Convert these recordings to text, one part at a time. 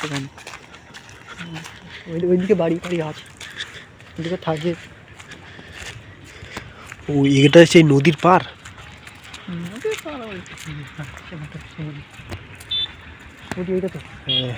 সেখানে ওই ওইদিকে বাড়ি বাড়ি আছে ওইদিকে থাকে ও এটা সেই নদীর পার নদীর পাড় ওই সেখানটা সমুদ্র নদী ওইটা তো হ্যাঁ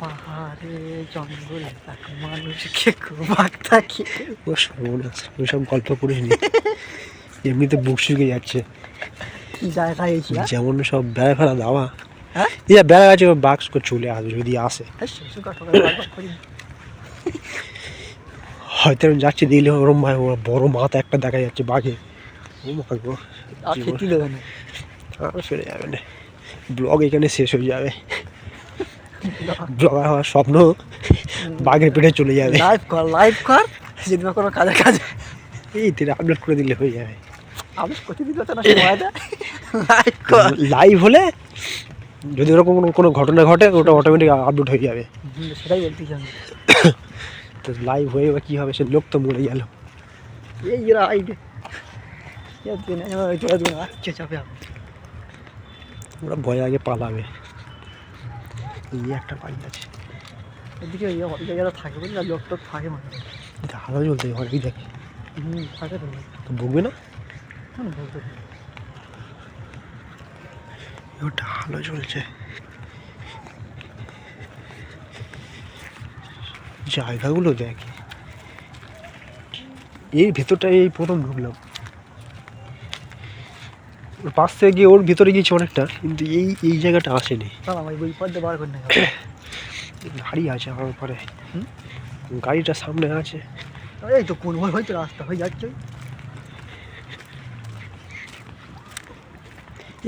পাহাড়ে জঙ্গলে এক মানুষকে খুব থাকি। ও সর্বনাশ ওসব গল্প করিস নি। এমনিতে বুক শুকে যাচ্ছে। যেমন সব বেড়া ফেলা দাওয়া। হ্যাঁ? এই যে বেড়া গাছে বাক্স করে চলে আসবে যদি আসে। করি হয়তো আমি যাচ্ছি দেখলে ওরম ভাই ওর বড় মাথা একটা দেখা যাচ্ছে বাঘে। ও মা ফিরে যাবে না। ব্লগ এখানে শেষ হয়ে যাবে। ব্লগার হওয়ার স্বপ্ন বাঘের পেটে চলে যাবে। লাইভ কর লাইভ কর। যদি না কোনো কাজে কাজে। এই তিনি আপলোড করে দিলে হয়ে যাবে। আমি করতে না লাইভ কর। লাইভ হলে যদি ওরকম কোনো ঘটনা ঘটে ওটা অটোমেটিক আপলোড হয়ে যাবে। সেটাই বলতে চান তো লাইভ হয়ে বা কী হবে সে লোক তো মরে গেল। এই চলে দেবে আচ্ছা ভয় আগে পালাবে। এই একটা বাড়ি আছে। এদিকে ওই জায়গাটা থাকে বুঝলি না? লোক টোক থাকে মানে এটা আলো জ্বলতে ঘরে কি দেখে হুম থাকে তো তো বকবে না? কেন হবে? ওটা আলো জ্বলছে জায়গাগুলো দেখ। এই ভেতরটা এই প্রথম ঢুকলাম। পাশ থেকে গিয়ে ওর ভিতরে গিয়েছে অনেকটা কিন্তু এই এই জায়গাটা আসেনি। বই পদ্মে বার করে নেই গাড়ি আছে আমার পরে? গাড়িটা সামনে আছে। এই তো কোন হয়তো রাস্তা হয়ে যাচ্ছে।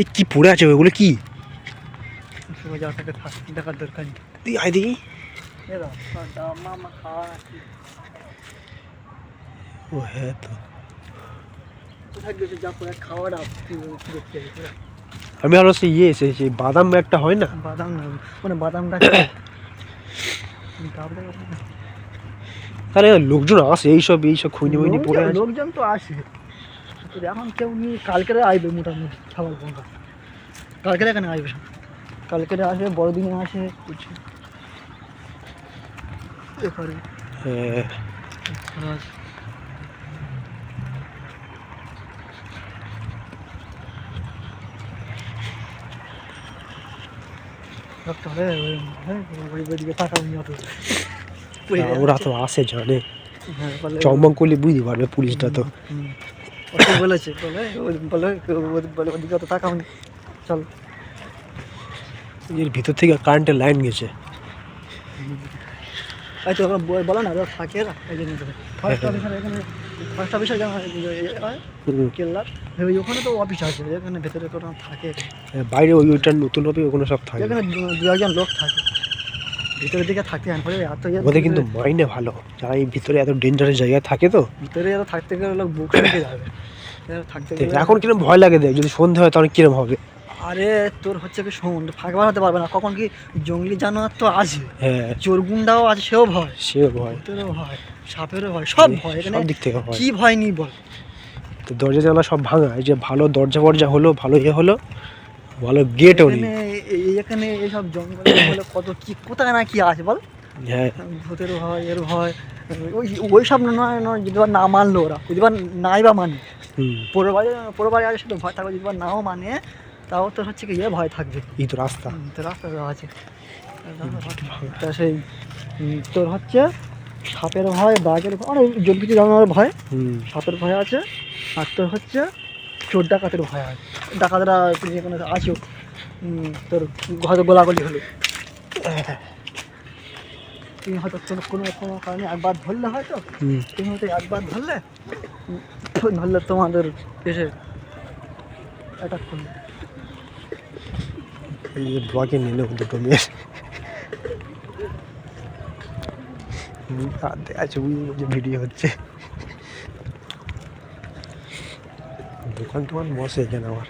এই কি পড়ে আছে ওগুলো কি? দেখার দরকার তুই আয় দেখি। ও হ্যাঁ তো কোথায় গেছে যা করে খাওয়াটা কি দেখতে হবে পুরো। আমি আরও সে ইয়ে এসেছি বাদাম একটা হয় না? বাদাম না মানে বাদাম গাছ তারপরে তাহলে লোকজন আসে এইসব এইসব খুঁজে মুজে পড়ে লোকজন- লোকজন তো আসে। এখন কেউ নিয়ে কালকেরে আসবে মোটামুটি খাবার পঙ্কা কালকেরে এখানে আসবে সব। কালকেরে আসবে বড়দিনে আসে কিছু। এ করে। হ্যাঁ খরচ। রাখতে হবে, ওই- হ্যাঁ, ওই- ওইদিকে তাকাও নি অত। পড়ে তা যাবে। ওরা তো আসে জানে হ্যাঁ, করলে বুঝতে পারবে পুলিশটা তো বলেছে বলে বলে বলে ওদিকে অত তাকাও চল এর ভিতর থেকে কারেন্টের লাইন গেছে এই তো ওরা ব- না থাকে না এই জন্য ফার্স্ট অফিসার যেমন হুম। কেল্লার। ওই ওখানে তো অফিস আছে এখানে ভেতরে তো থাকে। হ্যাঁ, বাইরে ওই ওইটা নতুন হবে ওখানে সব থাকে। এখানে দু- একজন লোক থাকে। ভিতরের দিকে থাকতে হয় পরে এত ইয়ে ওদের কিন্তু মাইনে ভালো। যারা এই ভিতরে এত ডেঞ্জারাস জায়গায় থাকে তো। ভিতরে এরা থাকতে গেলে লোক বুক শিখে যাবে। থাকতে এখন কিরম ভয় লাগে দেখ যদি সন্ধে হয় তখন কিরম হবে? আরে তোর হচ্ছে কি শোন ফাঁক হতে পারবে না। কখন কি জঙ্গলি জানোয়ার তো আছে? হ্যাঁ। চোর গুন্ডাও আছে সেও ভয়। সেও ভয়। তোরও ভয় সাপেরও ভয় সব ভয়। এখানে সব দিক থেকে ভয়। কি ভয় নি বল? তো দরজা জানলা সব ভাঙা। এই যে ভালো দরজা ফরজা হলো ভালো ইয়ে হলো ভালো গেটও নেই। এখানে এই- এখানে এইসব জঙ্গল কত কি কোথায় না কি আছে বল? হ্যাঁ। ভূতেরও ভয় এর ভয় ওই ওই সব নয় নয় যদি না মানলো ওরা যদি বা নাই বা মানে। পরের বাড়ি পরের বাড়ি আগে সেটা ভয় থাকবে যদি নাও মানে তাও তোর হচ্ছে কি ইয়ে ভয় থাকবে। এই তো রাস্তা। তো রাস্তা আছে। তা সেই তোর হচ্ছে সাপের ভয় বাঘের ভয় অনেক জন্তু জানোয়ারের ভয়? হুম। সাপের ভয় আছে আর তোর হচ্ছে চোর ডাকাতের ভয় আছে। ডাকাতরা যেখানে আছো উম, তোর হয়তো গোলাগুলি হলো। তুমি হয়তো কোনো কোনো কোনো কারণে একবার ধরলে হয়তো তুমি হয়তো একবার ধরলে ধরলে তোমাদের এসে অ্যাটাক করল। এই ব্লগে নিলে দুটো মেয়ের হাত আছে পারছি ভিডিও হচ্ছে। দোকান টোকান বসে এখানে আমার।